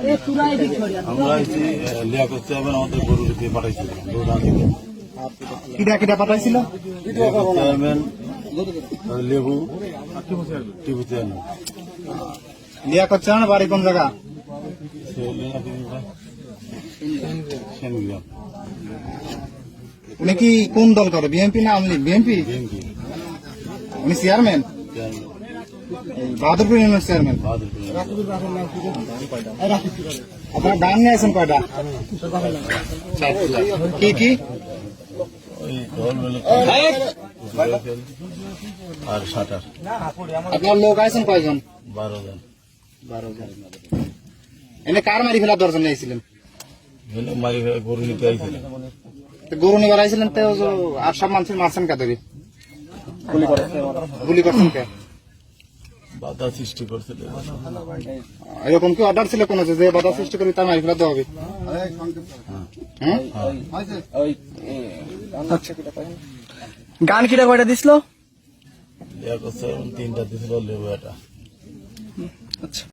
আমরা এসে আমাদের গরু দিয়ে পাঠাইছিল দৌড়ান থেকে কিটা কিটা পাঠাইছিল? চেয়ারম্যান লেবু টিপু চেয়ারম্যান। লিয়াকত চান বাড়ি কোন জায়গা? উনি কি কোন দল করে বিএনপি না আমলি বিএনপি? বিএনপি। উনি chairman? Chairman. Bahadurpur union chairman. আপনার গান নিয়ে আছেন কয়টা? কি কি? আপনার লোক আছেন কয়জন? বারো জন। বারো জন এনে কার মারি ফেলার ফেলে গরু নিতে আইছিল তো গরু নিবার আইছিলেন তো, আর সব মানুষের মারছেন কে ধরে? গুলি করছেন কে? বাধা সৃষ্টি করছিল। এরকম কি অর্ডার ছিল কোনো যে যে বাধা সৃষ্টি করি তার মারি ফেলাতে হবে? গান কিটা কয়টা দিছিল? তিনটা দিছিল লেবু এটা আচ্ছা।